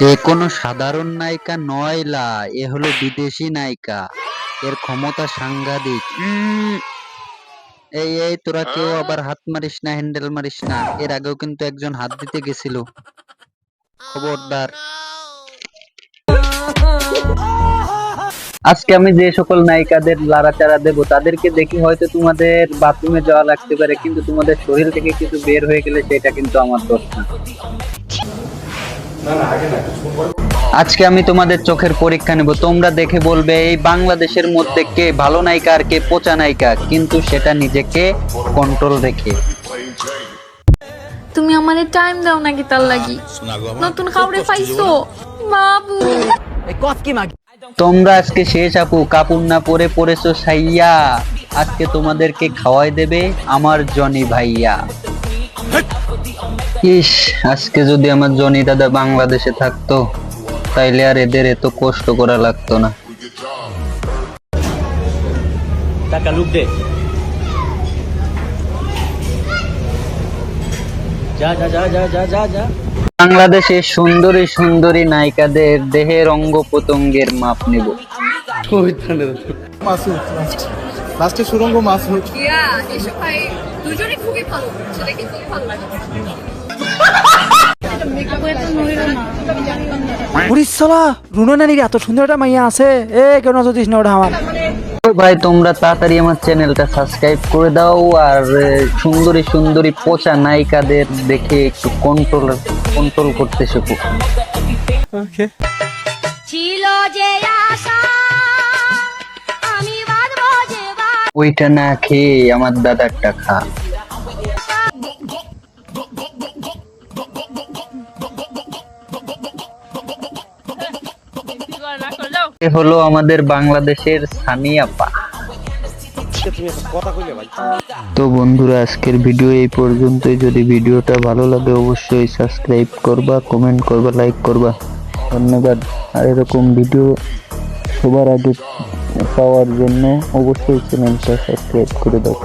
এ কোনো সাধারণ নায়িকা নয় লা এ হলো বিদেশি নায়িকা। এর ক্ষমতা সাংঘাতিক। এই এই তোরা কেউ আবার হাত মারিস না হ্যান্ডেল মারিস না। এর আগেও কিন্তু একজন হাত দিতে গেছিল। খবরদার। আজকে আমি যে সকল নায়িকাদের লাড়াচাড়া দেবো তাদেরকে দেখি হয়তো তোমাদের বাথরুমে যাওয়া লাগতে পারে কিন্তু তোমাদের শরীর থেকে কিছু বের হয়ে গেলে সেটা কিন্তু আমার দোষ না। আজকে আমি তোমাদের চোখের পরীক্ষা নেব। তোমরা দেখে বলবে এই বাংলাদেশের মধ্যে কে ভালো নায়িকা আর কে পচা নায়িকা? কিন্তু সেটা নিজেকে কন্ট্রোল রেখে। তুমি আমাদের টাইম দাও নাকি তার লাগি? নতুন কাউরে পাইছো? বাবু। তোমরা আজকে শেষ আপু কাপড় না পরে পড়েছো সাইয়া। আজকে তোমাদেরকে খাওয়াই দেবে আমার জনি ভাইয়া। ইস আজকে যদি আমার জনি দাদা বাংলাদেশে থাকতো তাইলে আর এদের এত কষ্ট করা লাগতো না। টাকা লুক দে। যা যা যা যা যা যা যা। বাংলাদেশের সুন্দরী সুন্দরী নায়িকাদের দেহের অঙ্গ প্রত্যঙ্গের মাপ নেব। লাস্ট সুরঙ্গ মাসুদ ইয়া এসব ভাই দুজনে খুবই ভালো ছেলেকে খুবই ভালো লাগে? উড়িষ্যলা রুনা নানির এত সুন্দর একটা মাইয়া আছে। এ কেন যদি না ওটা আমার। ভাই তোমরা তাড়াতাড়ি আমার চ্যানেলটা সাবস্ক্রাইব করে দাও আর সুন্দরী সুন্দরী পচা নায়িকাদের দেখে একটু কন্ট্রোল কন্ট্রোল করতে শেখো। ছিল যে আশা ওইটা না খেয়ে আমার দাদারটা খা। হলো আমাদের বাংলাদেশের সানিয়াপা তো বন্ধুরা, আজকের ভিডিও এই পর্যন্তই। যদি ভিডিওটা ভালো লাগে, অবশ্যই সাবস্ক্রাইব করবা কমেন্ট করবা লাইক করবা। ধন্যবাদ। আর এরকম ভিডিও সবার আগে পাওয়ার জন্য অবশ্যই চ্যানেলটা সাবস্ক্রাইব করে দাও।